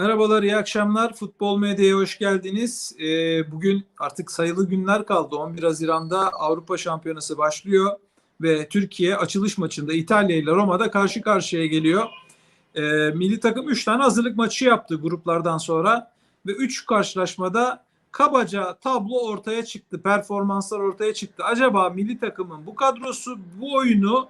Merhabalar, iyi akşamlar. Futbol Medya'ya hoş geldiniz. Ee, bugün artık sayılı günler kaldı. 11 Haziran'da Avrupa Şampiyonası başlıyor ve Türkiye açılış maçında İtalya ile Roma'da karşı karşıya geliyor. Ee, milli takım 3 tane hazırlık maçı yaptı gruplardan sonra ve 3 karşılaşmada kabaca tablo ortaya çıktı, performanslar ortaya çıktı. Acaba milli takımın bu kadrosu bu oyunu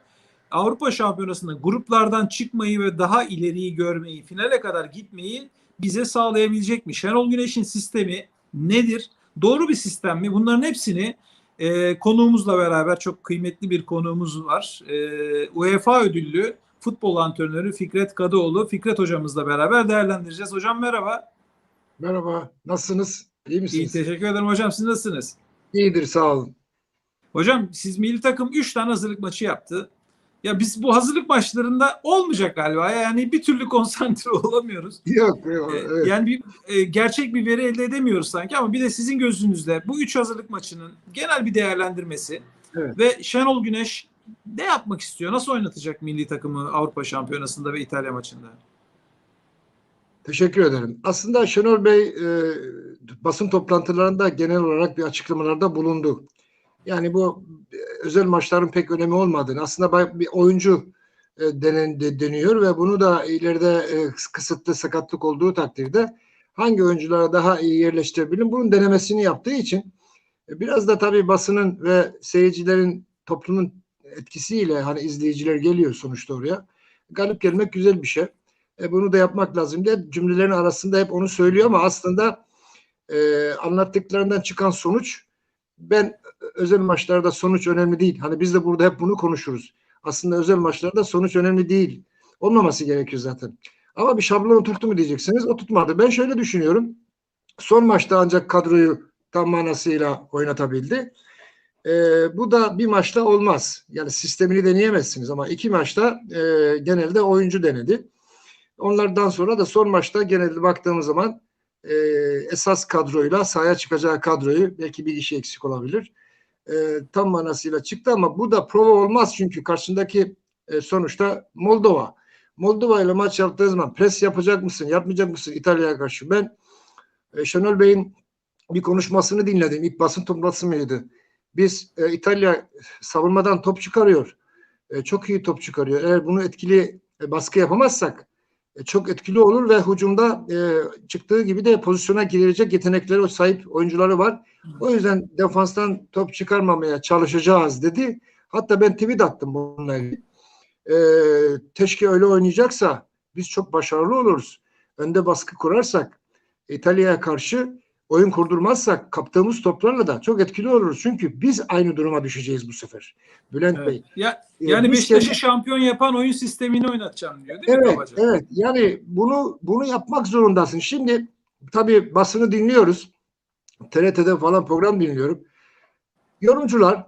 Avrupa Şampiyonası'nda gruplardan çıkmayı ve daha ileriyi görmeyi, finale kadar gitmeyi bize sağlayabilecek mi? Şenol Güneş'in sistemi nedir? Doğru bir sistem mi? Bunların hepsini e, konuğumuzla beraber çok kıymetli bir konuğumuz var. E, UEFA ödüllü futbol antrenörü Fikret Kadıoğlu. Fikret hocamızla beraber değerlendireceğiz. Hocam merhaba. Merhaba, nasılsınız? İyi İyi misiniz? teşekkür ederim hocam. Siz nasılsınız? İyidir, sağ olun. Hocam siz milli takım 3 tane hazırlık maçı yaptı. Ya biz bu hazırlık maçlarında olmayacak galiba. Yani bir türlü konsantre olamıyoruz. Yok, yok, Ee, evet. Yani bir e, gerçek bir veri elde edemiyoruz sanki ama bir de sizin gözünüzde bu üç hazırlık maçının genel bir değerlendirmesi Evet. ve Şenol Güneş ne yapmak istiyor? Nasıl oynatacak milli takımı Avrupa Şampiyonası'nda ve İtalya maçında? Teşekkür ederim. Aslında Şenol Bey e, basın toplantılarında genel olarak bir açıklamalarda bulundu. Yani bu özel maçların pek önemi olmadığını, aslında bir oyuncu e, denen, de- deniyor ve bunu da ileride e, kısıtlı sakatlık olduğu takdirde hangi oyunculara daha iyi yerleştirebilirim bunun denemesini yaptığı için e, biraz da tabii basının ve seyircilerin toplumun etkisiyle hani izleyiciler geliyor sonuçta oraya. Galip gelmek güzel bir şey. E, bunu da yapmak lazım diye cümlelerin arasında hep onu söylüyor ama aslında e, anlattıklarından çıkan sonuç ben özel maçlarda sonuç önemli değil. Hani biz de burada hep bunu konuşuruz. Aslında özel maçlarda sonuç önemli değil. Olmaması gerekiyor zaten. Ama bir şablon oturttu mu diyeceksiniz. O tutmadı. Ben şöyle düşünüyorum. Son maçta ancak kadroyu tam manasıyla oynatabildi. E, bu da bir maçta olmaz. Yani sistemini deneyemezsiniz ama iki maçta e, genelde oyuncu denedi. Onlardan sonra da son maçta genelde baktığımız zaman e, esas kadroyla sahaya çıkacağı kadroyu belki bir kişi eksik olabilir. E, tam manasıyla çıktı ama bu da prova olmaz çünkü karşındaki e, sonuçta Moldova. Moldova ile maç yaptığı zaman pres yapacak mısın, yapmayacak mısın İtalya'ya karşı? Ben e, Şenol Bey'in bir konuşmasını dinledim. İlk basın toplantısı mıydı? Biz e, İtalya savunmadan top çıkarıyor. E, çok iyi top çıkarıyor. Eğer bunu etkili e, baskı yapamazsak çok etkili olur ve hücumda e, çıktığı gibi de pozisyona girecek yetenekleri sahip oyuncuları var. O yüzden defanstan top çıkarmamaya çalışacağız dedi. Hatta ben tweet attım bununla ilgili. E, teşke öyle oynayacaksa biz çok başarılı oluruz. Önde baskı kurarsak İtalya'ya karşı oyun kurdurmazsak kaptığımız toplarla da çok etkili oluruz. Çünkü biz aynı duruma düşeceğiz bu sefer. Bülent Evet. Bey. Ya, E, yani biz Beşiktaş'ı kendi- şampiyon yapan oyun sistemini oynatacağım diyor değil mi Evet, evet. Yani bunu bunu yapmak zorundasın. Şimdi tabii basını dinliyoruz. TRT'de falan program dinliyorum. Yorumcular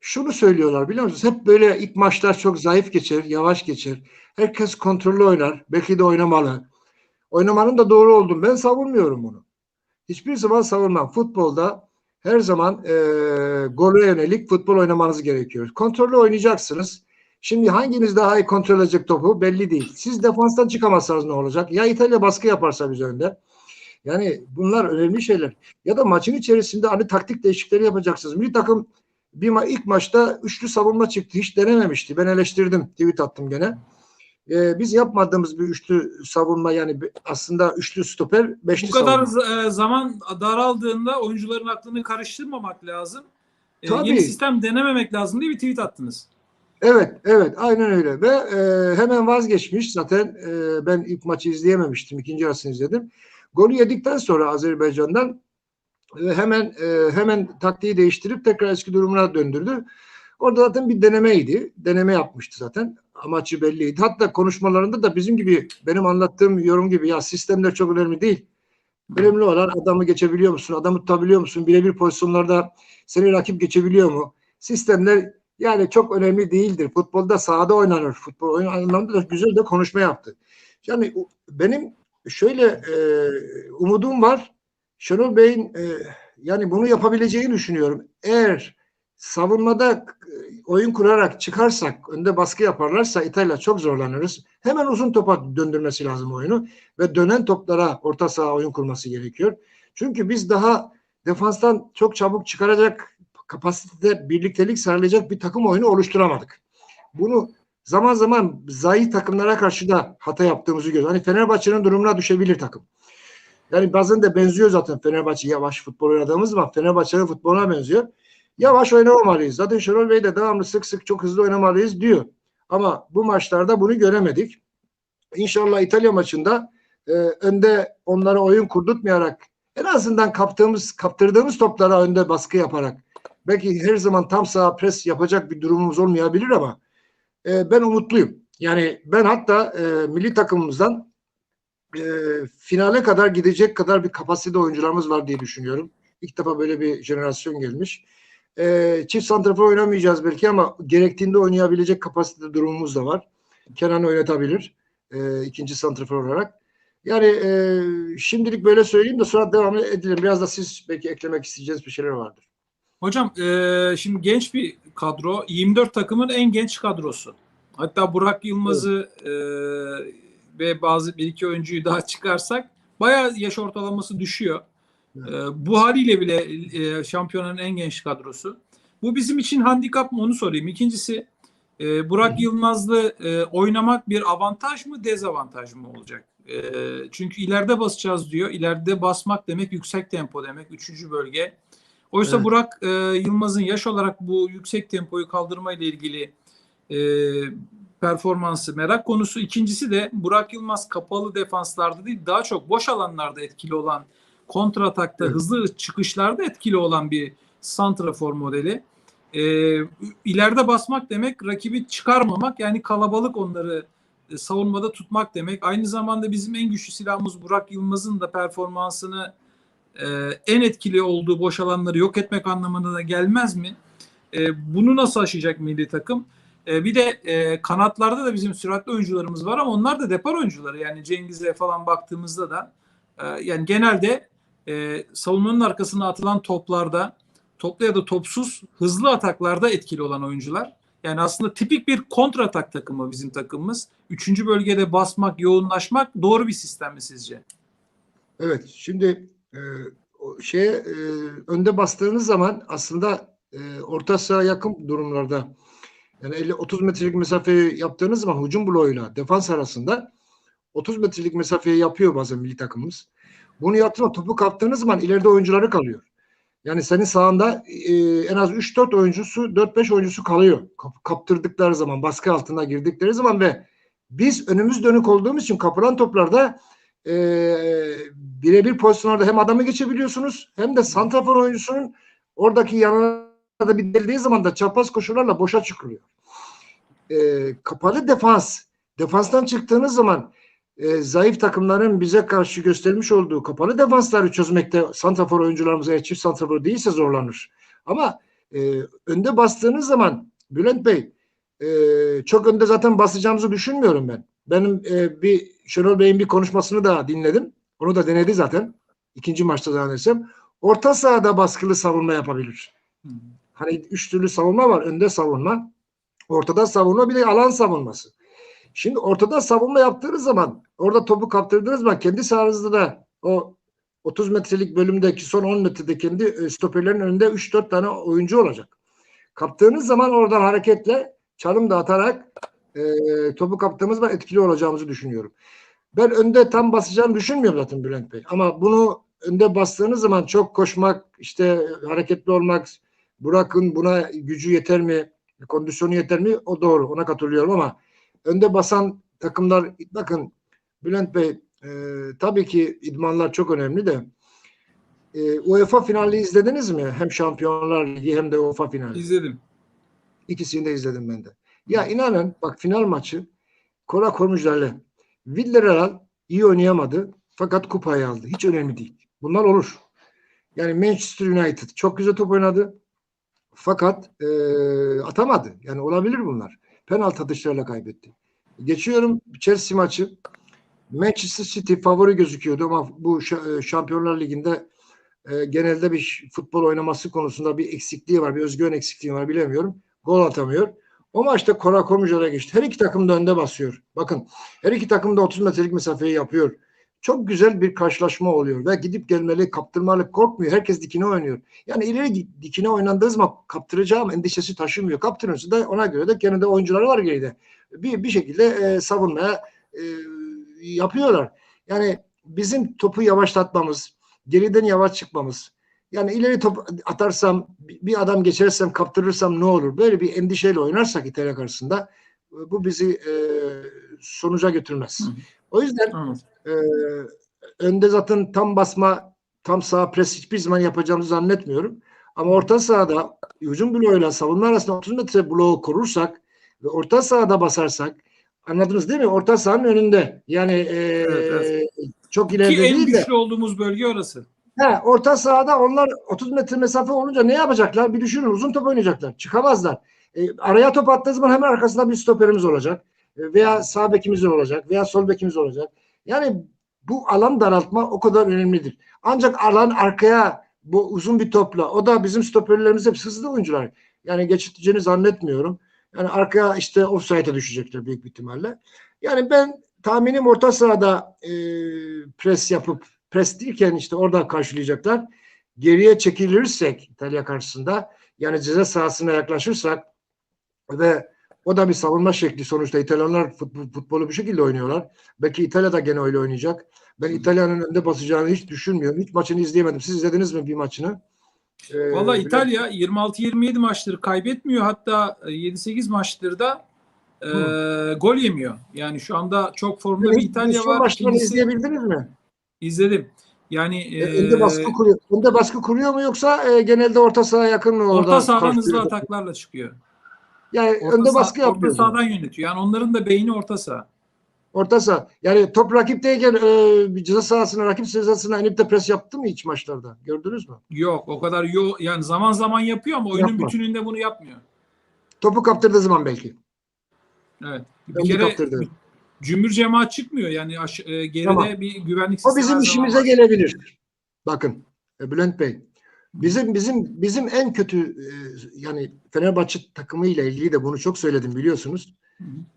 şunu söylüyorlar biliyor musunuz? Hep böyle ilk maçlar çok zayıf geçer, yavaş geçer. Herkes kontrollü oynar. Belki de oynamalı. Oynamanın da doğru olduğunu ben savunmuyorum bunu. Hiçbir zaman savunmam. Futbolda her zaman e, gole yönelik futbol oynamanız gerekiyor. Kontrollü oynayacaksınız. Şimdi hanginiz daha iyi kontrol edecek topu belli değil. Siz defanstan çıkamazsanız ne olacak? Ya İtalya baskı yaparsa biz önde. Yani bunlar önemli şeyler. Ya da maçın içerisinde hani taktik değişiklikleri yapacaksınız. Milli takım bir ma- ilk maçta üçlü savunma çıktı. Hiç denememişti. Ben eleştirdim. Tweet attım gene. Ee, biz yapmadığımız bir üçlü savunma yani aslında üçlü stoper, beşli Bu kadar savunma. e, zaman daraldığında oyuncuların aklını karıştırmamak lazım. E, Tabii. yeni sistem denememek lazım diye bir tweet attınız. Evet, evet, aynen öyle ve e, hemen vazgeçmiş. Zaten e, ben ilk maçı izleyememiştim, ikinci yarısını izledim. Golü yedikten sonra Azerbaycan'dan e, hemen e, hemen taktiği değiştirip tekrar eski durumuna döndürdü. Orada zaten bir denemeydi. Deneme yapmıştı zaten. Amacı belliydi. Hatta konuşmalarında da bizim gibi benim anlattığım yorum gibi ya sistemler çok önemli değil. Önemli olan adamı geçebiliyor musun? Adamı tutabiliyor musun? Birebir pozisyonlarda seni rakip geçebiliyor mu? Sistemler yani çok önemli değildir. Futbolda sahada oynanır. Futbol oyun anlamında da güzel de konuşma yaptı. Yani benim şöyle e, umudum var. Şenol Bey'in e, yani bunu yapabileceğini düşünüyorum. Eğer savunmada e, oyun kurarak çıkarsak, önde baskı yaparlarsa İtalya çok zorlanırız. Hemen uzun topa döndürmesi lazım oyunu ve dönen toplara orta saha oyun kurması gerekiyor. Çünkü biz daha defanstan çok çabuk çıkaracak kapasitede birliktelik sağlayacak bir takım oyunu oluşturamadık. Bunu zaman zaman zayıf takımlara karşı da hata yaptığımızı görüyoruz. Hani Fenerbahçe'nin durumuna düşebilir takım. Yani bazen de benziyor zaten Fenerbahçe yavaş futbol oynadığımız zaman Fenerbahçe'nin futboluna benziyor. Yavaş oynamalıyız. Zaten Şenol Bey de devamlı sık sık çok hızlı oynamalıyız diyor. Ama bu maçlarda bunu göremedik. İnşallah İtalya maçında e, önde onlara oyun kurdurtmayarak en azından kaptığımız kaptırdığımız toplara önde baskı yaparak belki her zaman tam sağ pres yapacak bir durumumuz olmayabilir ama e, ben umutluyum. Yani ben hatta e, milli takımımızdan e, finale kadar gidecek kadar bir kapasite oyuncularımız var diye düşünüyorum. İlk defa böyle bir jenerasyon gelmiş. E, çift santrafor oynamayacağız belki ama gerektiğinde oynayabilecek kapasite durumumuz da var. Kenan oynatabilir e, ikinci santrafor olarak. Yani e, şimdilik böyle söyleyeyim de sonra devam edelim. Biraz da siz belki eklemek isteyeceğiniz bir şeyler vardır. Hocam e, şimdi genç bir kadro. 24 takımın en genç kadrosu. Hatta Burak Yılmaz'ı e, ve bazı bir iki oyuncuyu daha çıkarsak bayağı yaş ortalaması düşüyor. E, bu haliyle bile e, şampiyonanın en genç kadrosu. Bu bizim için handikap mı onu sorayım. İkincisi e, Burak Hı. Yılmaz'lı e, oynamak bir avantaj mı dezavantaj mı olacak? E, çünkü ileride basacağız diyor. İleride basmak demek yüksek tempo demek. Üçüncü bölge. Oysa Evet. Burak e, Yılmaz'ın yaş olarak bu yüksek tempoyu kaldırma ile ilgili e, performansı merak konusu. İkincisi de Burak Yılmaz kapalı defanslarda değil daha çok boş alanlarda etkili olan kontratakta Evet. hızlı çıkışlarda etkili olan bir santrafor modeli. E, ileride basmak demek rakibi çıkarmamak yani kalabalık onları e, savunmada tutmak demek. Aynı zamanda bizim en güçlü silahımız Burak Yılmaz'ın da performansını e, en etkili olduğu boş alanları yok etmek anlamına da gelmez mi? E, bunu nasıl aşacak milli takım? E, bir de e, kanatlarda da bizim süratli oyuncularımız var ama onlar da depar oyuncuları. Yani Cengiz'e falan baktığımızda da e, yani genelde e, savunmanın arkasına atılan toplarda toplu ya da topsuz hızlı ataklarda etkili olan oyuncular. Yani aslında tipik bir kontratak takımı bizim takımımız. Üçüncü bölgede basmak, yoğunlaşmak doğru bir sistem mi sizce? Evet, şimdi e, o şeye e, önde bastığınız zaman aslında e, orta saha yakın durumlarda yani 50 30 metrelik mesafeyi yaptığınız zaman hücum bloğuyla defans arasında 30 metrelik mesafeyi yapıyor bazen milli takımımız. Bunu yaptığında topu kaptığınız zaman ileride oyuncuları kalıyor. Yani senin sağında e, en az 3-4 oyuncusu, 4-5 oyuncusu kalıyor. Kap- kaptırdıkları zaman, baskı altına girdikleri zaman ve biz önümüz dönük olduğumuz için kapılan toplarda e, birebir pozisyonlarda hem adamı geçebiliyorsunuz hem de santrafor oyuncusunun oradaki yanına da bir deldiği zaman da çapraz koşularla boşa çıkılıyor. E, kapalı defans. Defanstan çıktığınız zaman e, zayıf takımların bize karşı göstermiş olduğu kapalı defansları çözmekte santrafor oyuncularımız eğer çift santrafor değilse zorlanır. Ama e, önde bastığınız zaman Bülent Bey e, çok önde zaten basacağımızı düşünmüyorum ben. Benim e, bir Şenol Bey'in bir konuşmasını da dinledim. Onu da denedi zaten. İkinci maçta zannedersem. Orta sahada baskılı savunma yapabilir. Hani üç türlü savunma var. Önde savunma, ortada savunma bir de alan savunması. Şimdi ortada savunma yaptığınız zaman orada topu kaptırdığınız zaman kendi sahanızda da o 30 metrelik bölümdeki son 10 metrede kendi e, stoperlerin önünde 3-4 tane oyuncu olacak. Kaptığınız zaman oradan hareketle çalım da atarak e, topu kaptığımız zaman etkili olacağımızı düşünüyorum. Ben önde tam basacağını düşünmüyorum zaten Bülent Bey. Ama bunu önde bastığınız zaman çok koşmak, işte hareketli olmak, Burak'ın buna gücü yeter mi, kondisyonu yeter mi? O doğru. Ona katılıyorum ama önde basan takımlar bakın Bülent Bey e, tabii ki idmanlar çok önemli de e, UEFA finali izlediniz mi? Hem Şampiyonlar Ligi hem de UEFA finali. İzledim. İkisini de izledim ben de. Ya inanın bak final maçı Kora Kormujlar'la Villarreal iyi oynayamadı fakat kupayı aldı. Hiç önemli değil. Bunlar olur. Yani Manchester United çok güzel top oynadı fakat e, atamadı. Yani olabilir bunlar. Penaltı atışlarıyla kaybetti. Geçiyorum Chelsea maçı. Manchester City favori gözüküyordu ama bu e, Şampiyonlar Ligi'nde e, genelde bir futbol oynaması konusunda bir eksikliği var. Bir özgüven eksikliği var bilemiyorum. Gol atamıyor. O maçta Kora Komuja'da geçti. Her iki takım da önde basıyor. Bakın her iki takım da 30 metrelik mesafeyi yapıyor. Çok güzel bir karşılaşma oluyor ve gidip gelmeli, kaptırmalı, korkmuyor. Herkes dikine oynuyor. Yani ileri dikine oynandığı zaman kaptıracağım endişesi taşımıyor. Kaptırıyorsa da ona göre de kendi oyuncuları var geride. Bir, bir şekilde e, savunmaya e, yapıyorlar. Yani bizim topu yavaşlatmamız, geriden yavaş çıkmamız. Yani ileri top atarsam, bir adam geçersem, kaptırırsam ne olur? Böyle bir endişeyle oynarsak İtalya karşısında bu bizi e, sonuca götürmez. Hı. O yüzden Anladım. e, önde zaten tam basma, tam sağ pres hiçbir zaman yapacağımızı zannetmiyorum. Ama orta sahada hücum bloğuyla savunma arasında 30 metre bloğu kurursak ve orta sahada basarsak anladınız değil mi? Orta sahanın önünde. Yani e, evet. çok ileride Ki en değil de güçlü olduğumuz bölge orası. He, orta sahada onlar 30 metre mesafe olunca ne yapacaklar? Bir düşünün uzun top oynayacaklar. Çıkamazlar. E, araya top attığı zaman hemen arkasında bir stoperimiz olacak. Veya sağ bekimiz olacak. Veya sol bekimiz olacak. Yani bu alan daraltma o kadar önemlidir. Ancak alan arkaya bu uzun bir topla o da bizim stoperlerimiz hep hızlı oyuncular. Yani geçiteceğini zannetmiyorum. Yani arkaya işte offside'e düşecekler büyük bir ihtimalle. Yani ben tahminim orta sahada e, pres yapıp pres değilken işte orada karşılayacaklar. Geriye çekilirsek İtalya karşısında yani ceza sahasına yaklaşırsak ve o da bir savunma şekli sonuçta İtalyanlar futbol, futbolu bu şekilde oynuyorlar. Belki İtalya da gene öyle oynayacak. Ben İtalya'nın önde basacağını hiç düşünmüyorum. Hiç maçını izleyemedim. Siz izlediniz mi bir maçını? Ee, Valla İtalya 26-27 maçları kaybetmiyor. Hatta e, 7-8 maçtır da e, gol yemiyor. Yani şu anda çok formda bir İtalya var. maçlarını İkincisi- izleyebildiniz mi? izledim. Yani E, e, önde baskı kuruyor. Önde baskı kuruyor mu yoksa e, genelde orta sahaya yakın mı orada? orta sahadan hızlı ataklarla çıkıyor. Yani Orta önde saha- baskı Orta yapıyor. sahadan yönetiyor. Yani onların da beyni orta saha. Orta saha. Yani top rakipteyken e, bir ceza sahasına, rakip cezasına inip de pres yaptı mı hiç maçlarda? Gördünüz mü? Yok o kadar yo yani zaman zaman yapıyor ama oyunun Yapma. bütününde bunu yapmıyor. Topu kaptırdığı zaman belki. Evet. Bir Önce kere kaptırdı. cümbür cemaat çıkmıyor. Yani aş- e, geride Tamam. bir güvenlik O bizim işimize gelebilir. Bakın e, Bülent Bey. Bizim bizim bizim en kötü e, yani Fenerbahçe takımı ile ilgili de bunu çok söyledim biliyorsunuz.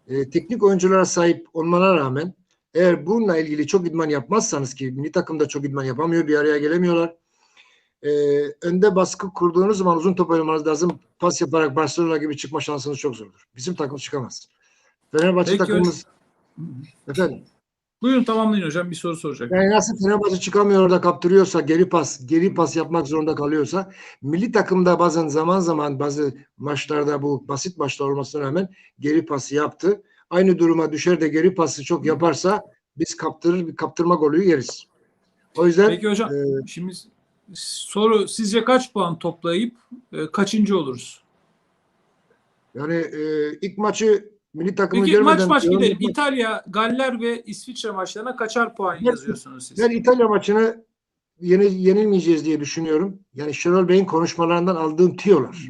E, teknik oyunculara sahip olmana rağmen eğer bununla ilgili çok idman yapmazsanız ki milli takımda çok idman yapamıyor, bir araya gelemiyorlar. E, önde baskı kurduğunuz zaman uzun top oynamanız lazım. Pas yaparak Barcelona gibi çıkma şansınız çok zordur. Bizim takım çıkamaz. Fenerbahçe Peki, takımımız hı. efendim Buyurun tamamlayın hocam bir soru soracak. yani nasıl Fenerbahçe çıkamıyor da kaptırıyorsa geri pas, geri pas yapmak zorunda kalıyorsa milli takımda bazen zaman zaman bazı maçlarda bu basit maçlar olmasına rağmen geri pası yaptı. Aynı duruma düşer de geri pası çok yaparsa biz kaptırır bir kaptırma golü yeriz. O yüzden Peki hocam e, şimdi soru sizce kaç puan toplayıp e, kaçıncı oluruz? yani e, ilk maçı milli takımı Peki maç maç diyorum, gidelim. İtalya, Galler ve İsviçre maçlarına kaçar puan Ben- yazıyorsunuz siz? Ben İtalya maçını yeni, yenilmeyeceğiz diye düşünüyorum. Yani Şenol Bey'in konuşmalarından aldığım tiyolar.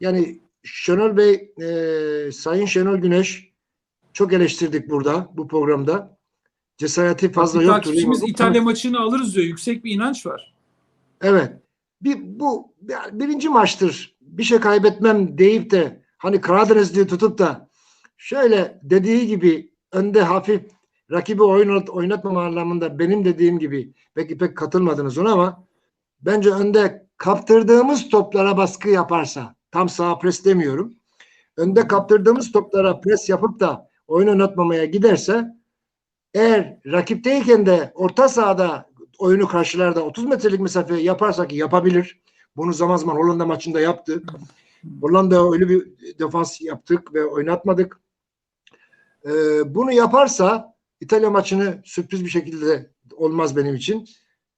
Yani Şenol Bey, e, Sayın Şenol Güneş çok eleştirdik burada bu programda. Cesareti fazla yoktur. takipçimiz İtalya maçını alırız diyor. Yüksek bir inanç var. Evet. Bir, bu birinci maçtır. Bir şey kaybetmem deyip de hani Karadenizli'yi tutup da şöyle dediği gibi önde hafif rakibi oynat, oynatmama anlamında benim dediğim gibi belki pek katılmadınız ona ama bence önde kaptırdığımız toplara baskı yaparsa tam sağ pres demiyorum. Önde kaptırdığımız toplara pres yapıp da oyun oynatmamaya giderse eğer rakipteyken de orta sahada oyunu karşılarda 30 metrelik mesafe yaparsak ki yapabilir. Bunu zaman zaman Hollanda maçında yaptı. Hollanda öyle bir defans yaptık ve oynatmadık. Ee, bunu yaparsa İtalya maçını sürpriz bir şekilde olmaz benim için.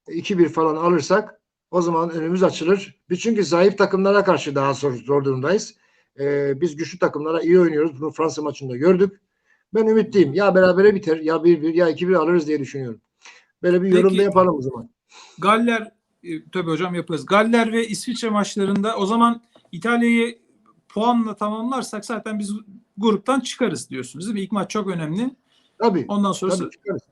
2-1 falan alırsak o zaman önümüz açılır. Biz çünkü zayıf takımlara karşı daha zor, zor durumdayız. Ee, biz güçlü takımlara iyi oynuyoruz. Bunu Fransa maçında gördük. Ben ümitliyim. Ya berabere biter ya 1-1 ya 2-1 alırız diye düşünüyorum. Böyle bir yorum da yapalım o zaman. Galler e, tabii hocam yaparız. Galler ve İsviçre maçlarında o zaman İtalya'yı puanla tamamlarsak zaten biz gruptan çıkarız diyorsunuz değil mi? İlk maç çok önemli. Tabii. Ondan sonrası Tabii çıkarız.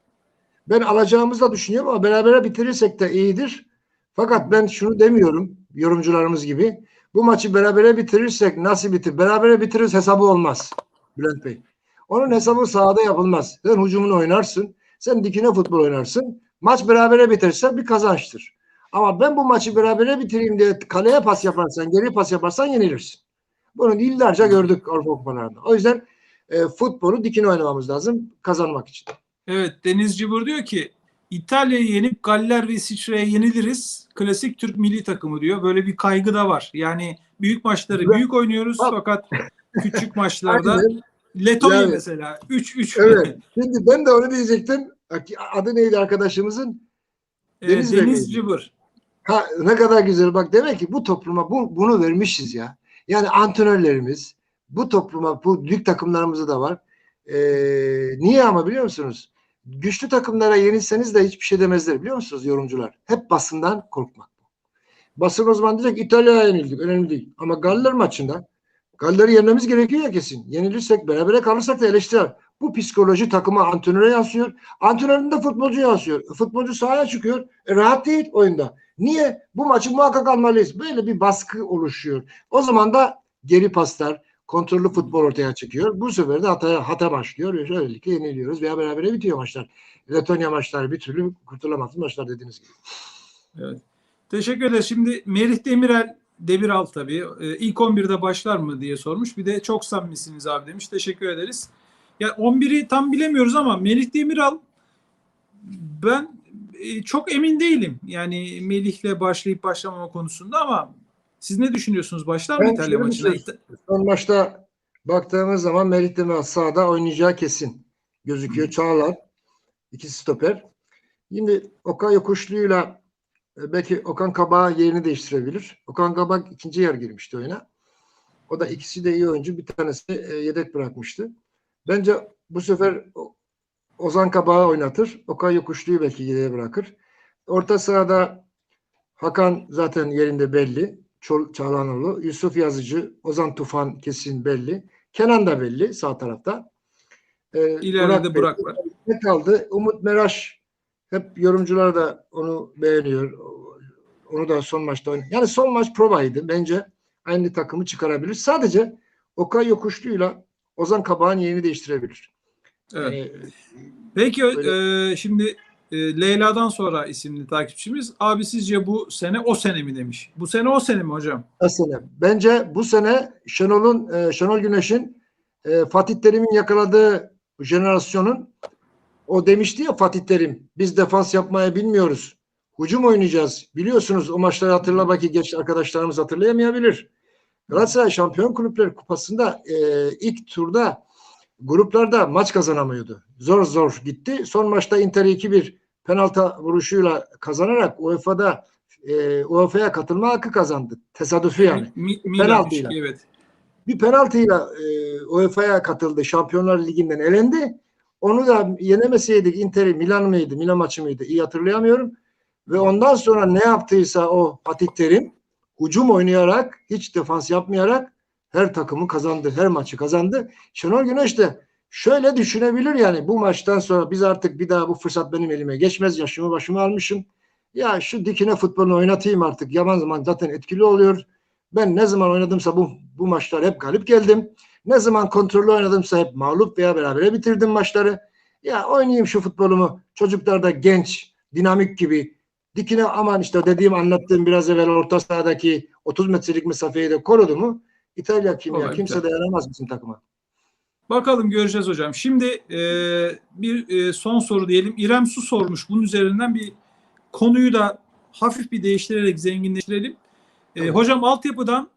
Ben alacağımızı da düşünüyorum ama berabere bitirirsek de iyidir. Fakat ben şunu demiyorum yorumcularımız gibi. Bu maçı berabere bitirirsek nasıl bitir? Berabere bitiririz hesabı olmaz Bülent Bey. Onun hesabı sahada yapılmaz. Sen hücumunu oynarsın. Sen dikine futbol oynarsın. Maç berabere bitirse bir kazançtır. Ama ben bu maçı berabere bitireyim diye kaleye pas yaparsan, geri pas yaparsan yenilirsin. Bunu yıllarca gördük Avrupa Kupalarında. O yüzden e, futbolu dikine oynamamız lazım kazanmak için. Evet Deniz Cibur diyor ki İtalya'yı yenip Galler ve İsviçre'ye yeniliriz. Klasik Türk milli takımı diyor. Böyle bir kaygı da var. Yani büyük maçları Ben- büyük oynuyoruz Bak- fakat küçük maçlarda. Letonya Yani- mesela 3-3 Evet. Şimdi ben de onu diyecektim. Adı neydi arkadaşımızın? Ee, Deniz Deniz, Bey miydi? Cibur. Ha, ne kadar güzel. Bak demek ki bu topluma bu, bunu vermişiz ya. Yani antrenörlerimiz bu topluma, bu büyük takımlarımızda da var. Ee, niye ama biliyor musunuz? Güçlü takımlara yenilseniz de hiçbir şey demezler biliyor musunuz yorumcular? Hep basından korkmak. Basın o diyecek İtalya'ya yenildik. Önemli değil. Ama Galler maçında Galler'i yenmemiz gerekiyor ya kesin. Yenilirsek, berabere kalırsak da eleştirir. Bu psikoloji takıma antrenöre yansıyor. Antrenörün de futbolcu yansıyor. Futbolcu sahaya çıkıyor. E, rahat değil oyunda. Niye? Bu maçı muhakkak almalıyız. Böyle bir baskı oluşuyor. O zaman da geri paslar, kontrollü futbol ortaya çıkıyor. Bu sefer de hata, hata başlıyor. Böylelikle yeniliyoruz veya berabere bitiyor maçlar. Letonya maçları bir türlü kurtulamaz maçlar dediğiniz gibi. Evet. Teşekkür ederiz. Şimdi Merih Demirel Demiral tabii. Ee, ilk 11'de başlar mı diye sormuş. Bir de çok samimisiniz abi demiş. Teşekkür ederiz. Ya 11'i tam bilemiyoruz ama Melih Demiral ben e, çok emin değilim. Yani Melih'le başlayıp başlamama konusunda ama siz ne düşünüyorsunuz? Başlar mı İtalya maçına? düşünüyorum. Son maçta baktığımız zaman Melih Demir sağda oynayacağı kesin gözüküyor. Çağlar iki stoper. Şimdi Okan Yokuşlu'yla e, belki Okan Kabak yerini değiştirebilir. Okan Kabak ikinci yer girmişti oyuna. O da ikisi de iyi oyuncu. Bir tanesi e, yedek bırakmıştı. Bence bu sefer Ozan Kabak'ı oynatır. Okan Yokuşlu'yu belki yedeğe bırakır. Orta sahada Hakan zaten yerinde belli. Çol Çağlanoğlu, Yusuf Yazıcı, Ozan Tufan kesin belli. Kenan da belli sağ tarafta. Ee, İleride. Burak var. Ne kaldı? Umut Meraş hep yorumcular da onu beğeniyor. Onu da son maçta oynadı. Yani son maç provaydı. Bence aynı takımı çıkarabilir. Sadece Okay Yokuşlu'yla Ozan Kabak'ın yerini değiştirebilir. Evet. Yani, Peki Böyle- e, şimdi e, Leyla'dan sonra isimli takipçimiz abi sizce bu sene o sene mi demiş. Bu sene o sene mi hocam? Aslında bence bu sene Şenol'un e, Şenol Güneş'in e, Fatih Terim'in yakaladığı jenerasyonun o demişti ya Fatih Terim biz defans yapmayı bilmiyoruz. Hücum oynayacağız. Biliyorsunuz o maçları hatırla belki geç arkadaşlarımız hatırlayamayabilir. Galatasaray Şampiyon Kulüpler Kupası'nda e, ilk turda gruplarda maç kazanamıyordu. Zor zor gitti. Son maçta Inter'i 2-1 penaltı vuruşuyla kazanarak UEFA'da e, UEFA'ya katılma hakkı kazandı. Tesadüfi yani. Mi, Milan Penaltıyla. evet. Bir penaltıyla e, UEFA'ya katıldı. Şampiyonlar Ligi'nden elendi. Onu da yenemeseydik Inter'i Milan mıydı? Milan maçı mıydı? İyi hatırlayamıyorum. Ve ondan sonra ne yaptıysa o Fatih Terim hücum oynayarak hiç defans yapmayarak her takımı kazandı. Her maçı kazandı. Şenol Güneş de şöyle düşünebilir yani bu maçtan sonra biz artık bir daha bu fırsat benim elime geçmez. Yaşımı başımı almışım. Ya şu dikine futbolunu oynatayım artık. Yaman zaman zaten etkili oluyor. Ben ne zaman oynadımsa bu bu maçlar hep galip geldim. Ne zaman kontrollü oynadımsa hep mağlup veya berabere bitirdim maçları. Ya oynayayım şu futbolumu. Çocuklar da genç, dinamik gibi. Dikine aman işte dediğim anlattığım biraz evvel orta sahadaki 30 metrelik mesafeyi de korudu mu? İtalya kim ya? Olay Kimse dayanamaz bizim takıma. Bakalım göreceğiz hocam. Şimdi e, bir e, son soru diyelim. İrem Su sormuş. Bunun üzerinden bir konuyu da hafif bir değiştirerek zenginleştirelim. E, Tamam. hocam altyapıdan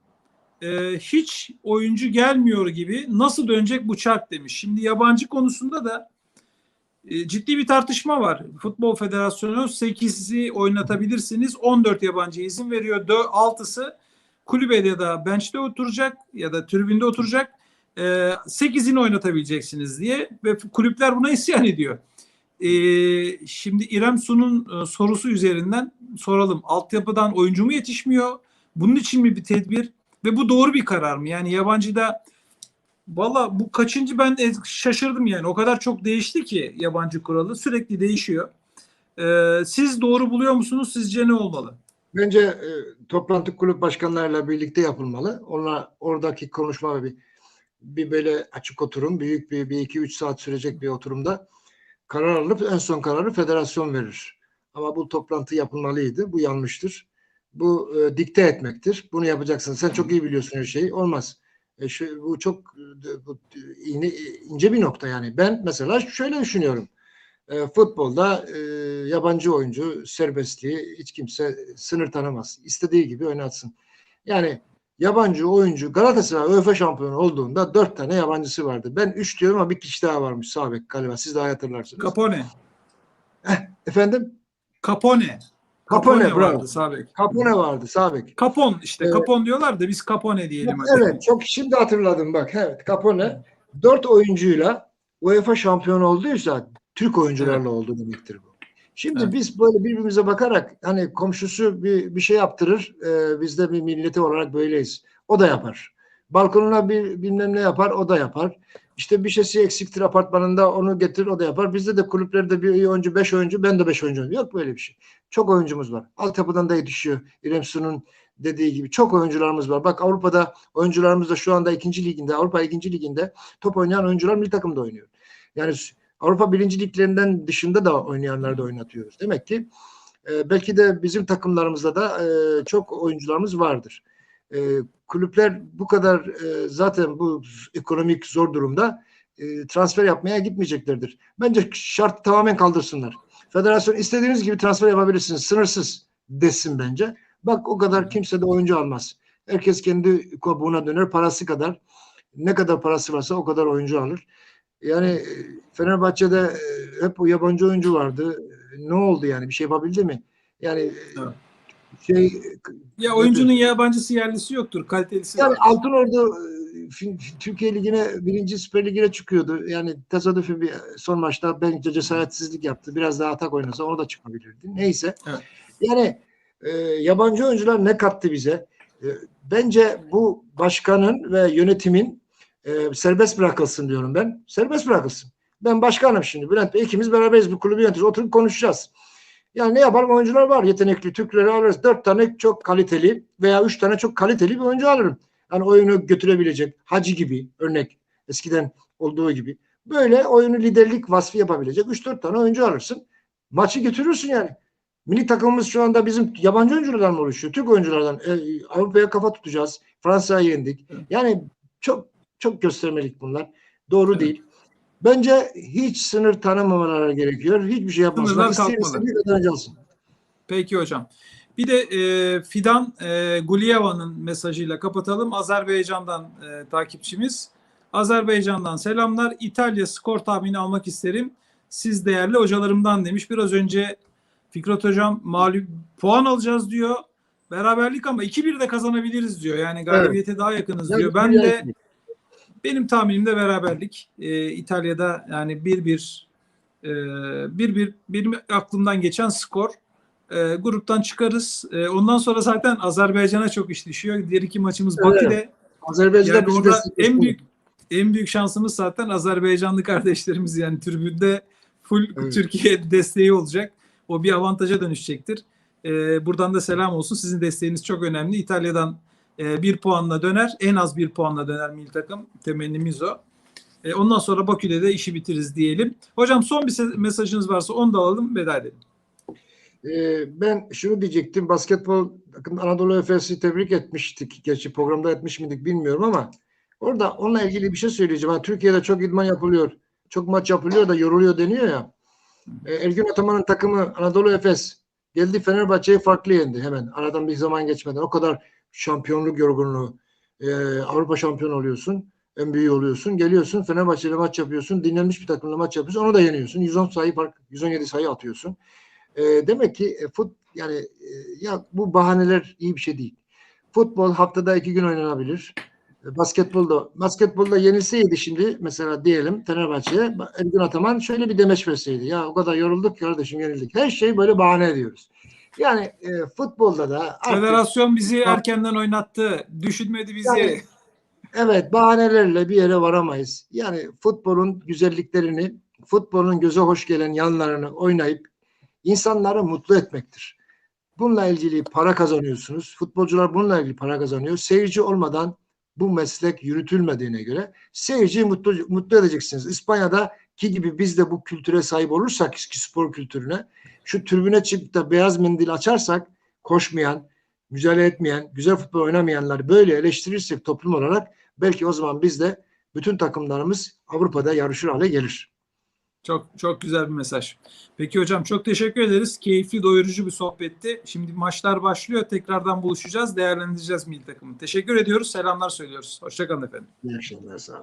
e, hiç oyuncu gelmiyor gibi nasıl dönecek bu çark demiş. Şimdi yabancı konusunda da ciddi bir tartışma var. Futbol Federasyonu 8'i oynatabilirsiniz. 14 yabancı izin veriyor. 6'sı kulübede ya da bench'te oturacak ya da tribünde oturacak. E, 8'ini oynatabileceksiniz diye ve kulüpler buna isyan ediyor. E, şimdi İrem Su'nun e, sorusu üzerinden soralım. Altyapıdan oyuncu mu yetişmiyor? Bunun için mi bir tedbir? Ve bu doğru bir karar mı? Yani yabancıda Valla bu kaçıncı ben de şaşırdım yani. O kadar çok değişti ki yabancı kuralı. Sürekli değişiyor. Ee, siz doğru buluyor musunuz? Sizce ne olmalı? Bence e, toplantı kulüp başkanlarıyla birlikte yapılmalı. Onlar oradaki konuşma bir, bir böyle açık oturum, büyük bir, bir iki üç saat sürecek bir oturumda karar alınıp en son kararı federasyon verir. Ama bu toplantı yapılmalıydı. Bu yanlıştır. Bu e, dikte etmektir. Bunu yapacaksın. Sen çok iyi biliyorsun her şeyi. Olmaz. E, şu, bu çok e, bu, iğne, ince bir nokta yani. Ben mesela şöyle düşünüyorum. E, futbolda e, yabancı oyuncu serbestliği hiç kimse sınır tanımaz. İstediği gibi oynatsın. Yani yabancı oyuncu Galatasaray UEFA şampiyonu olduğunda dört tane yabancısı vardı. Ben üç diyorum ama bir kişi daha varmış sağ bek galiba. Siz daha hatırlarsınız. Capone. Efendim? Capone. Capone, bravo. vardı sağ bek. Capone vardı sağ bek. Capon işte. Evet. Capon diyorlar da biz Capone diyelim. hadi. Evet çok şimdi hatırladım bak. Evet Capone dört oyuncuyla UEFA şampiyonu olduysa Türk oyuncularla oldu demektir bu. Şimdi Evet. biz böyle birbirimize bakarak hani komşusu bir, bir şey yaptırır. e, biz de bir milleti olarak böyleyiz. O da yapar. Balkonuna bir bilmem ne yapar o da yapar. İşte bir şeysi eksiktir apartmanında onu getirir o da yapar. Bizde de kulüplerde bir oyuncu beş oyuncu ben de beş oyuncu. Yok böyle bir şey. Çok oyuncumuz var. Altyapıdan da yetişiyor. İrem Su'nun dediği gibi çok oyuncularımız var. Bak Avrupa'da oyuncularımız da şu anda ikinci liginde, Avrupa ikinci liginde top oynayan oyuncular milli takımda oynuyor. Yani Avrupa birinci liglerinden dışında da oynayanları da oynatıyoruz. Demek ki e, belki de bizim takımlarımızda da e, çok oyuncularımız vardır. E, kulüpler bu kadar e, zaten bu ekonomik zor durumda e, transfer yapmaya gitmeyeceklerdir. Bence şart tamamen kaldırsınlar. Federasyon istediğiniz gibi transfer yapabilirsiniz. Sınırsız desin bence. Bak o kadar kimse de oyuncu almaz. Herkes kendi kabuğuna döner parası kadar. Ne kadar parası varsa o kadar oyuncu alır. Yani e, Fenerbahçe'de e, hep o yabancı oyuncu vardı. E, Ne oldu yani? Bir şey yapabildi mi? Yani Evet. Şey Ya oyuncunun yabancısı yerlisi yoktur. Kalitelisi yani var. Altınordu e, Türkiye Ligi'ne birinci Süper Ligi'ne çıkıyordu. Yani tesadüfi bir son maçta bence cesaretsizlik yaptı. Biraz daha atak oynasa onu da çıkabilirdi. Neyse. Evet. Yani e, yabancı oyuncular ne kattı bize? E, bence bu başkanın ve yönetimin e, serbest bırakılsın diyorum ben. Serbest bırakılsın. Ben başkanım şimdi. Bülent Bey ikimiz beraberiz bu kulübü yönetiyoruz. Oturup konuşacağız. Yani ne yapalım oyuncular var. Yetenekli Türkleri alırız. Dört tane çok kaliteli veya üç tane çok kaliteli bir oyuncu alırım. Yani oyunu götürebilecek. Hacı gibi örnek. Eskiden olduğu gibi. Böyle oyunu liderlik vasfı yapabilecek. Üç dört tane oyuncu alırsın. Maçı götürürsün yani. Milli takımımız şu anda bizim yabancı oyunculardan mı oluşuyor? Türk oyunculardan. E, Avrupa'ya kafa tutacağız. Fransa'ya yendik. Yani çok çok göstermelik bunlar. Doğru Evet. değil. Bence hiç sınır tanımamaları gerekiyor. Hiçbir şey yapmasınlar. İstediği kadar alsın. Peki hocam. Bir de e, Fidan e, Guliyeva'nın mesajıyla kapatalım. Azerbaycan'dan e, takipçimiz. Azerbaycan'dan selamlar. İtalya skor tahmini almak isterim. Siz değerli hocalarımdan demiş. Biraz önce Fikret hocam mağlup puan alacağız diyor. Beraberlik ama 2-1 de kazanabiliriz diyor. Yani galibiyete daha yakınız diyor. Ben de benim tahminim de beraberlik. Ee, İtalya'da yani 1-1 e, 1-1 benim aklımdan geçen skor. E, gruptan çıkarız. E, ondan sonra zaten Azerbaycan'a çok iş düşüyor. Diğer iki maçımız Evet. Bakü'de. Azerbaycan'da Yani orada en büyük en büyük şansımız zaten Azerbaycanlı kardeşlerimiz yani tribünde full Evet. Türkiye desteği olacak. O bir avantaja dönüşecektir. Ee, buradan da selam olsun. Sizin desteğiniz çok önemli. İtalya'dan e, bir puanla döner. En az bir puanla döner milli takım. Temennimiz o. E, ondan sonra Bakü'de de işi bitiririz diyelim. Hocam son bir mesajınız varsa onu da alalım veda edelim. Ee, ben şunu diyecektim. Basketbol Anadolu Efes'i tebrik etmiştik. Gerçi programda etmiş miydik bilmiyorum ama orada onunla ilgili bir şey söyleyeceğim. Yani Türkiye'de çok idman yapılıyor. Çok maç yapılıyor da yoruluyor deniyor ya. Ergün Ataman'ın takımı Anadolu Efes geldi Fenerbahçe'yi farklı yendi hemen. Aradan bir zaman geçmeden. O kadar şampiyonluk yorgunluğu. Ee, Avrupa şampiyonu oluyorsun. En büyüğü oluyorsun. Geliyorsun Fenerbahçe'yle maç yapıyorsun. Dinlenmiş bir takımla maç yapıyorsun. Onu da yeniyorsun. 110 sayı fark, 117 sayı atıyorsun. E, demek ki e, fut yani e, ya bu bahaneler iyi bir şey değil. Futbol haftada iki gün oynanabilir. E, basketbolda basketbolda yenilseydi şimdi mesela diyelim Fenerbahçe'ye Ergün Ataman şöyle bir demeç verseydi. Ya o kadar yorulduk kardeşim yenildik. Her şeyi böyle bahane ediyoruz. Yani e, futbolda da artık- Federasyon bizi erkenden oynattı. Düşünmedi bizi. Yani- Evet bahanelerle bir yere varamayız. Yani futbolun güzelliklerini, futbolun göze hoş gelen yanlarını oynayıp insanları mutlu etmektir. Bununla ilgili para kazanıyorsunuz. Futbolcular bununla ilgili para kazanıyor. Seyirci olmadan bu meslek yürütülmediğine göre seyirciyi mutlu, mutlu edeceksiniz. İspanya'da ki gibi biz de bu kültüre sahip olursak ki spor kültürüne şu tribüne çıkıp da beyaz mendil açarsak koşmayan, mücadele etmeyen, güzel futbol oynamayanları böyle eleştirirsek toplum olarak belki o zaman biz de bütün takımlarımız Avrupa'da yarışır hale gelir. Çok çok güzel bir mesaj. Peki hocam çok teşekkür ederiz. Keyifli, doyurucu bir sohbetti. Şimdi maçlar başlıyor. Tekrardan buluşacağız. Değerlendireceğiz milli takımı. Teşekkür ediyoruz. Selamlar söylüyoruz. Hoşçakalın efendim. İyi akşamlar. Sağ olun.